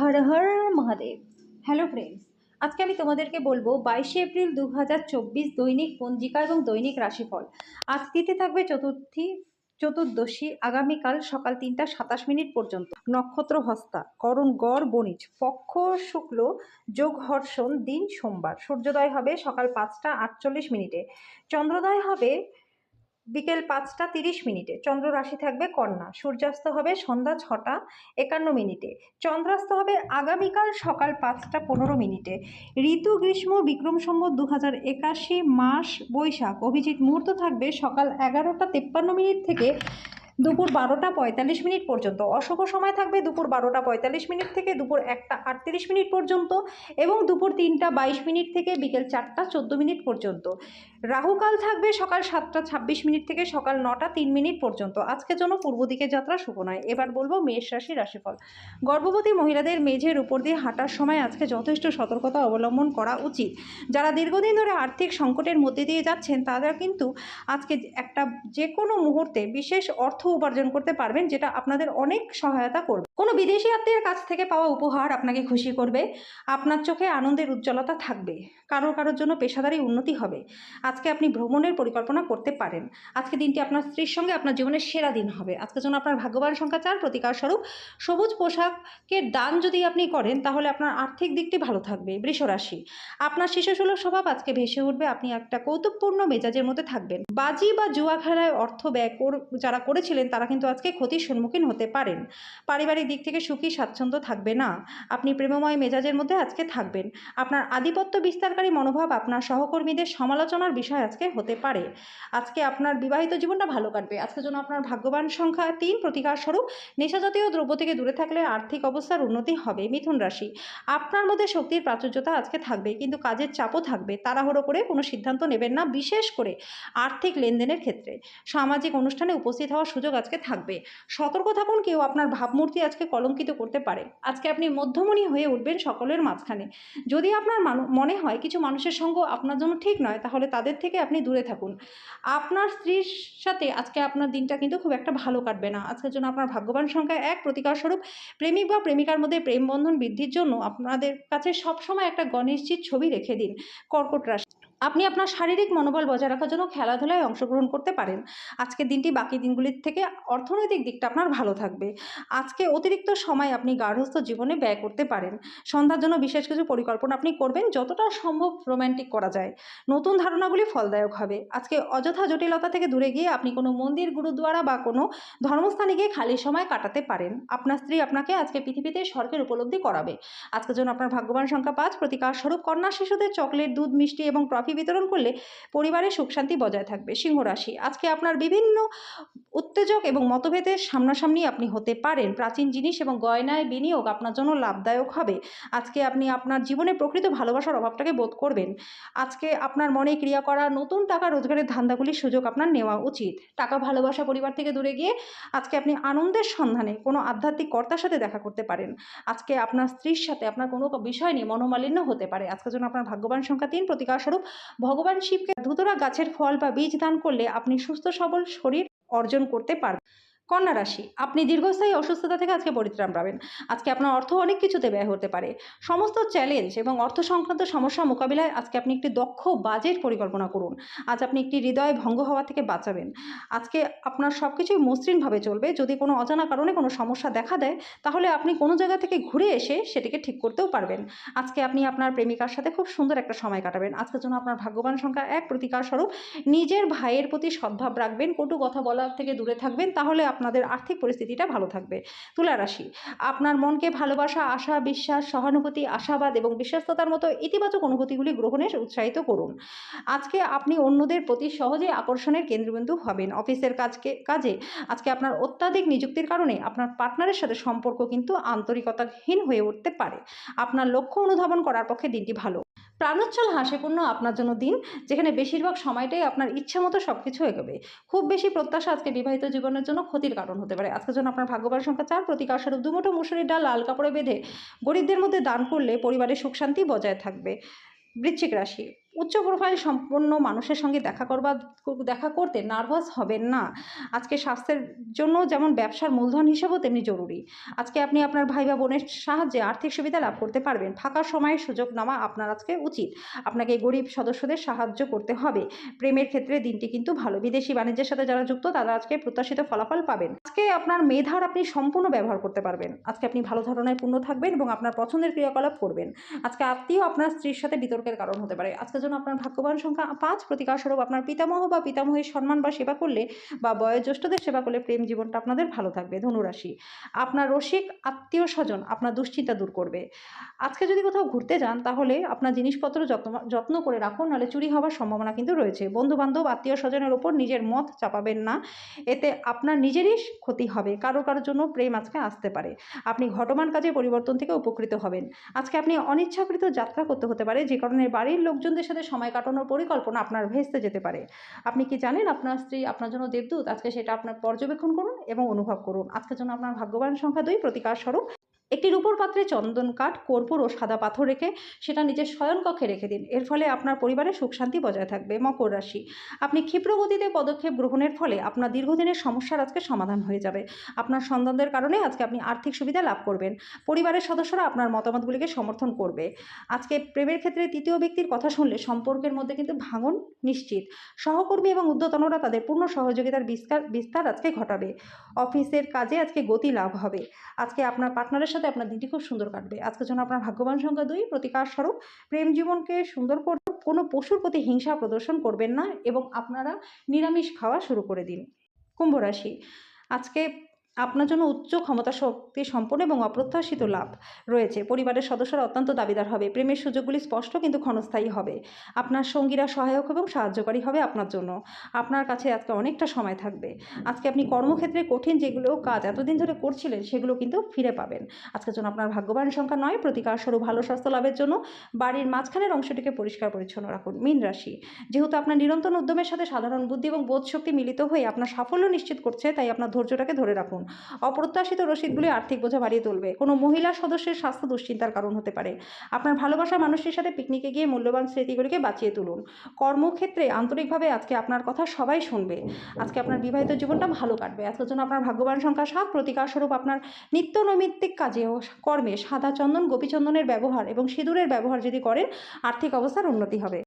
হর Har Mahadev. Hello friends আজকে আমি তোমাদেরকে বলব বাইশে এপ্রিল দু হাজার চব্বিশ দৈনিক পঞ্জিকা এবং দৈনিক রাশিফল। আজ তিথি থাকবে চতুর্থী, চতুর্দশী, আগামীকাল সকাল তিনটা সাতাশ মিনিট পর্যন্ত। নক্ষত্র হস্তা, করণ, গড়, বণিজ, পক্ষ, শুক্ল, যোগ, হর্ষণ, দিন, সোমবার। সূর্যোদয় হবে সকাল পাঁচটা আটচল্লিশ মিনিটে। চন্দ্রোদয় হবে বিকেল পাঁচটা তিরিশ মিনিটে। চন্দ্র রাশি থাকবে কন্যা। সূর্যাস্ত হবে সন্ধ্যা ছটা একান্ন মিনিটে। চন্দ্রাস্ত হবে আগামীকাল সকাল পাঁচটা পনেরো মিনিটে। ঋতু, গ্রীষ্ম, বিক্রম সম্বত দু হাজার একাশি মাস বৈশাখ। অভিজিৎ মুহূর্ত থাকবে সকাল এগারোটা তেপ্পান্ন মিনিট থেকে দুপুর বারোটা পঁয়তাল্লিশ মিনিট পর্যন্ত। অশুভ সময় থাকবে দুপুর বারোটা পঁয়তাল্লিশ মিনিট থেকে দুপুর একটা আটত্রিশ মিনিট পর্যন্ত এবং দুপুর তিনটা বাইশ মিনিট থেকে বিকেল চারটা চোদ্দ মিনিট পর্যন্ত। রাহুকাল থাকবে সকাল সাতটা ছাব্বিশ মিনিট থেকে সকাল নটা তিন মিনিট পর্যন্ত। আজকের জন্য পূর্ব দিকে যাত্রা শুভ নয়। এবার বলব মেষ রাশি রাশিফল। গর্ভবতী মহিলাদের মেঝের উপর দিয়ে হাঁটার সময় আজকে যথেষ্ট সতর্কতা অবলম্বন করা উচিত। যারা দীর্ঘদিন ধরে আর্থিক সংকটের মধ্যে দিয়ে যাচ্ছেন, তারা কিন্তু আজকে একটা যে কোনো মুহূর্তে বিশেষ অর্থ উপার্জন করতে পারবেন, যেটা আপনাদের অনেক সহায়তা করবে। কোনো বিদেশি আত্মীয়ের কাছ থেকে পাওয়া উপহার আপনাকে খুশি করবে, আপনার চোখে আনন্দের উজ্জ্বলতা থাকবে কারও কারোর জন্য পেশাদারি উন্নতি হবে। আজকে আপনি ভ্রমণের পরিকল্পনা করতে পারেন। আজকে দিনটি আপনার স্ত্রীর সঙ্গে আপনার জীবনের সেরা দিন হবে। আজকের জন্য আপনার ভাগ্যবান সংখ্যা চার, প্রতিকার স্বরূপ সবুজ পোশাকের দান যদি আপনি করেন, তাহলে আপনার আর্থিক দিকটি ভালো থাকবে, বৃষরাশি। আপনার শিশুসুলভ স্বভাব আজকে ভেসে উঠবে, আপনি একটা কৌতুকপূর্ণ মেজাজের মধ্যে থাকবেন। বাজি বা জুয়া খেলায় অর্থ ব্যয় যারা করেছিলেন, তারা কিন্তু আজকে ক্ষতির সম্মুখীন হতে পারেন। পারিবারিক দিক থেকে সুখী, স্বাচ্ছন্দ্য থাকবে না। আপনি প্রেমময় মেজাজের মধ্যে আজকে থাকবেন। আপনার আধিপত্য বিস্তারকারী মনোভাব আপনার সহকর্মীদের সমালোচনার বিষয় আজকে হতে পারে। আজকে আপনার বিবাহিত জীবনটা ভালো কাটবে। আজকের জন্য আপনার ভাগ্যবান সংখ্যা তিন প্রতিকার স্বরূপ নেশাজাতীয় দ্রব্য থেকে দূরে থাকলে আর্থিক অবস্থার উন্নতি হবে মিথুন রাশি। আপনার মধ্যে শক্তির প্রাচুর্যতা আজকে থাকবে, কিন্তু কাজের চাপও থাকবে। তাড়াহুড়ো করে কোনো সিদ্ধান্ত নেবেন না, বিশেষ করে আর্থিক লেনদেনের ক্ষেত্রে। সামাজিক অনুষ্ঠানে উপস্থিত হওয়ার সুযোগ আজকে থাকবে। সতর্ক থাকুন, কেউ আপনার ভাবমূর্তি আজকে কলঙ্কিত করতে পারে। আজকে আপনি মধ্যমণি হয়ে উঠবেন সকলের মাঝখানে। যদি আপনার মনে হয় কিছু মানুষের সঙ্গ আপনার জন্য ঠিক নয়, তাহলে তাদের থেকে আপনি দূরে থাকুন। আপনার স্ত্রীর সাথে আজকে আপনার দিনটা কিন্তু খুব একটা ভালো কাটবে না। আজকের জন্য আপনার ভাগ্যবান সংখ্যা এক, প্রতিকার স্বরূপ। প্রেমিক বা প্রেমিকার মধ্যে প্রেম বন্ধন বৃদ্ধির জন্য আপনাদের কাছে সবসময় একটা গণেশজির ছবি রেখে দিন। কর্কট রাশি আপনি আপনার শারীরিক মনোবল বজায় রাখার জন্য খেলাধুলায় অংশগ্রহণ করতে পারেন। আজকের দিনটি বাকি দিনগুলির থেকে অর্থনৈতিক দিকটা আপনার ভালো থাকবে। আজকে অতিরিক্ত সময় আপনি গার্হস্থ্য জীবনে ব্যয় করতে পারেন। সন্ধ্যার জন্য বিশেষ কিছু পরিকল্পনা আপনি করবেন, যতটা সম্ভব রোম্যান্টিক করা যায়। নতুন ধারণাগুলি ফলদায়ক হবে। আজকে অযথা জটিলতা থেকে দূরে গিয়ে আপনি কোনো মন্দির গুরুদ্বারা বা কোনো ধর্মস্থানে গিয়ে খালি সময় কাটাতে পারেন। আপনার স্ত্রী আপনাকে আজকে পৃথিবীতে স্বর্গের উপলব্ধি করাবে। আজকের জন্য আপনার ভাগ্যবান সংখ্যা পাঁচ। প্রতিকার স্বরূপ কন্যা শিশুদের চকলেট, দুধ, মিষ্টি এবং ট্রফি বিতরণ করলে পরিবারের সুখ শান্তি বজায় থাকবে। সিংহ রাশি, আজকে আপনার বিভিন্ন উত্তেজক এবং মতভেদের সামনাসামনি আপনি হতে পারেন। প্রাচীন জিনিস এবং গয়নায় বিনিয়োগ আপনার জন্য লাভদায়ক হবে। আজকে আপনি আপনার জীবনে প্রকৃত ভালোবাসার অভাবটাকে বোধ করবেন। আজকে আপনার মনে ক্রিয়া করা নতুন টাকা রোজগারের ধান্দাগুলির সুযোগ আপনার নেওয়া উচিত। টাকা ভালোবাসা পরিবার থেকে দূরে গিয়ে আজকে আপনি আনন্দের সন্ধানে কোনো আধ্যাত্মিক কর্তার সাথে দেখা করতে পারেন। আজকে আপনার স্ত্রীর সাথে আপনার কোনো বিষয় নিয়ে মনোমালিন্য হতে পারে। আজকের জন্য আপনার ভাগ্যবান সংখ্যা তিন, প্রতিকার স্বরূপ ভগবান শিবকে ধুতরা গাছের ফল বা বীজ দান করলে আপনি সুস্থ সবল শরীর অর্জন করতে পারবেন। কন্যা রাশি, আপনি দীর্ঘস্থায়ী অসুস্থতা থেকে আজকে পরিত্রাণ পাবেন। আজকে আপনার অর্থ অনেক কিছুতে ব্যয় হতে পারে। সমস্ত চ্যালেঞ্জ এবং অর্থ সংক্রান্ত সমস্যা মোকাবিলায় আজকে আপনি একটি দক্ষ বাজেট পরিকল্পনা করুন। আজ আপনি একটি হৃদয় ভঙ্গ হওয়া থেকে বাঁচাবেন। আজকে আপনার সব কিছুই মসৃণভাবে চলবে। যদি কোনো অজানা কারণে কোনো সমস্যা দেখা দেয়, তাহলে আপনি কোনো জায়গা থেকে ঘুরে এসে সেটিকে ঠিক করতেও পারবেন। আজকে আপনি আপনার প্রেমিকার সাথে খুব সুন্দর একটা সময় কাটাবেন। আজকের জন্য আপনার ভাগ্যবান সংখ্যা এক প্রতিকার স্বরূপ নিজের ভাইয়ের প্রতি সদ্ভাব রাখবেন। কটু কথা বলার থেকে দূরে থাকবেন। তাহলে আপনাদের আর্থিক পরিস্থিতিটা ভালো থাকবে। তুলা রাশি, আপনার মনকে ভালোবাসা, আশা, বিশ্বাস, সহানুভূতি, আশাবাদ এবং বিশ্বস্ততার মতো ইতিবাচক অনুভূতিগুলি গ্রহণে উৎসাহিত করুন। আজকে আপনি অন্যদের প্রতি সহজে আকর্ষণের কেন্দ্রবিন্দু হবেন। অফিসের কাজকে, কাজে আজকে আপনার অত্যাধিক নিযুক্তির কারণে আপনার পার্টনারের সাথে সম্পর্ক কিন্তু আন্তরিকতাহীন হয়ে উঠতে পারে। আপনার লক্ষ্য অনুধাবন করার পক্ষে দিনটি ভালো। প্রাণোচ্ছল, হাসিপূর্ণ আপনার জন্য দিন, যেখানে বেশিরভাগ সময়টাই আপনার ইচ্ছে মতো সব কিছু এগোবে। খুব বেশি প্রত্যাশা আজকে বিবাহিত জীবনের জন্য ক্ষতির কারণ হতে পারে। আজকের জন্য আপনার ভাগ্যবান সংখ্যা চার, প্রতিকার স্বরূপ দুমুঠো মুসুরির ডাল, লাল কাপড়ে বেঁধে গরিবদের মধ্যে দান করলে পরিবারের সুখ শান্তি বজায় থাকবে। বৃশ্চিক রাশি উচ্চ প্রোফাইল সম্পন্ন মানুষের সঙ্গে দেখা করবার, দেখা করতে নার্ভাস হবেন না। আজকে স্বাস্থ্যের জন্য যেমন ব্যবসার মূলধন হিসেবেও তেমনি জরুরি। আজকে আপনি আপনার ভাই বা বোনের সাহায্যে আর্থিক সুবিধা লাভ করতে পারবেন। ফাঁকা সময়ে সুযোগ নেওয়া আপনার আজকে উচিত। আপনাকে গরিব সদস্যদের সাহায্য করতে হবে। প্রেমের ক্ষেত্রে দিনটি কিন্তু ভালো। বিদেশি বাণিজ্যের সাথে যারা যুক্ত, তারা আজকে প্রত্যাশিত ফলাফল পাবেন। আজকে আপনার মেধার আপনি সম্পূর্ণ ব্যবহার করতে পারবেন। আজকে আপনি ভালো ধরনের পূর্ণ থাকবেন এবং আপনার পছন্দের ক্রিয়াকলাপ করবেন। আজকে আত্মীয় আপনার স্ত্রীর সাথে বিতর্কের কারণ হতে পারে। আজকের জন্য আপনার ভাগ্যবান সংখ্যা পাঁচ, প্রতিকারস্বরূপ আপনার পিতামহ বা পিতামহের সম্মান বা সেবা করলে বা বয়োজ্যেষ্ঠদের সেবা করলে প্রেম জীবনটা আপনাদের ভালো থাকবে। ধনুরাশি। আপনার রসিক আত্মীয় স্বজন আপনার দুশ্চিন্তা দূর করবে। আজকে যদি কোথাও ঘুরতে যান, তাহলে আপনার জিনিসপত্র যত্ন যত্ন করে রাখুন, নাহলে চুরি হওয়ার সম্ভাবনা কিন্তু রয়েছে। বন্ধু বান্ধব আত্মীয় স্বজনের ওপর নিজের মত চাপাবেন না। এতে আপনার নিজেরই ক্ষতি হবে। কারও কারোর জন্য প্রেম আজকে আসতে পারে। আপনি ঘটমান কাজে পরিবর্তন থেকে উপকৃত হবেন। আজকে আপনি অনিচ্ছাকৃত যাত্রা করতে হতে পারে। যে কারণে বাড়ির লোকজনদের সাথে সময় কাটানোর পরিকল্পনা আপনার ভেস্তে যেতে পারে। আপনি কি জানেন আপনার স্ত্রী আপনার জন্য দেবদূত? আজকে সেটা আপনার পর্যবেক্ষণ করুন এবং অনুভব করুন। আজকের জন্য আপনার ভাগ্যবান সংখ্যা দুই, প্রতিকার স্বরূপ। একটি রূপোর পাত্রে চন্দন কাঠ, কর্পূর ও সাদা পাথর রেখে সেটা নিজের শয়নকক্ষে রেখে দিন। এর ফলে আপনার পরিবারে সুখ শান্তি বজায় থাকবে। মকর রাশি। আপনি ক্ষিপ্র গতিতে পদক্ষেপ গ্রহণের ফলে আপনার দীর্ঘদিনের সমস্যার আজকে সমাধান হয়ে যাবে। আপনার সন্তানদের কারণে আজকে আপনি আর্থিক সুবিধা লাভ করবেন। পরিবারের সদস্যরা আপনার মতামতগুলিকে সমর্থন করবে। আজকে প্রেমের ক্ষেত্রে তৃতীয় ব্যক্তির কথা শুনলে সম্পর্কের মধ্যে কিন্তু ভাঙন নিশ্চিত। সহকর্মী এবং ঊর্ধ্বতনরা তাদের পূর্ণ সহযোগিতার বিস্তার বিস্তার আজকে ঘটাবে। অফিসের কাজে আজকে গতি লাভ হবে। আজকে আপনার পার্টনারের সাথে আপনার দিনটি খুব সুন্দর কাটবে। আজকের জন্য আপনার ভাগ্যবান সংখ্যা দুই। প্রতিকার স্বরূপ, প্রেম জীবনকে সুন্দর কোনো পশুর প্রতি হিংসা প্রদর্শন করবেন না এবং আপনারা নিরামিষ খাওয়া শুরু করে দিন। কুম্ভ রাশি, আজকে আপনার জন্য উচ্চ ক্ষমতা শক্তি সম্পন্ন এবং অপ্রত্যাশিত লাভ রয়েছে। পরিবারের সদস্যরা অত্যন্ত দাবিদার হবে। প্রেমের সুযোগগুলি স্পষ্ট কিন্তু ক্ষণস্থায়ী হবে। আপনার সঙ্গীরা সহায়ক এবং সাহায্যকারী হবে আপনার জন্য। আপনার কাছে আজকে অনেকটা সময় থাকবে। আজকে আপনি কর্মক্ষেত্রে কঠিন যেগুলো কাজ এতদিন ধরে করছিলেন সেগুলো কিন্তু ফিরে পাবেন। আজকের জন্য আপনার ভাগ্যবান সংখ্যা নয়। প্রতিকার স্বরূপ ভালো স্বাস্থ্য লাভের জন্য বাড়ির মাঝখানের অংশটিকে পরিষ্কার পরিচ্ছন্ন রাখুন। মীন রাশি। যেহেতু আপনার নিরন্তর উদ্যমের সাথে সাধারণ বুদ্ধি এবং বোধ শক্তি মিলিত হয়ে আপনার সাফল্য নিশ্চিত করছে, তাই আপনার ধৈর্যটাকে ধরে রাখুন। অপ্রত্যাশিত রসিদগুলি আর্থিক বোঝা বাড়িয়ে তুলবে। কোনো মহিলা সদস্যের স্বাস্থ্য দুশ্চিন্তার কারণ হতে পারে। আপনার ভালোবাসার মানুষটির সাথে পিকনিকে গিয়ে মূল্যবান স্মৃতিগুলিকে বাঁচিয়ে তুলুন। কর্মক্ষেত্রে আন্তরিকভাবে আজকে আপনার কথা সবাই শুনবে। আজকে আপনার বিবাহিত জীবনটা ভালো কাটবে। আজকের জন্য আপনার ভাগ্যবান সংখ্যা সাত প্রতিকার স্বরূপ আপনার নিত্য নৈমিত্তিক কাজে ও কর্মে সাদা চন্দন গোপীচন্দনের ব্যবহার এবং সিঁদুরের ব্যবহার যদি করেন, আর্থিক অবস্থার উন্নতি হবে।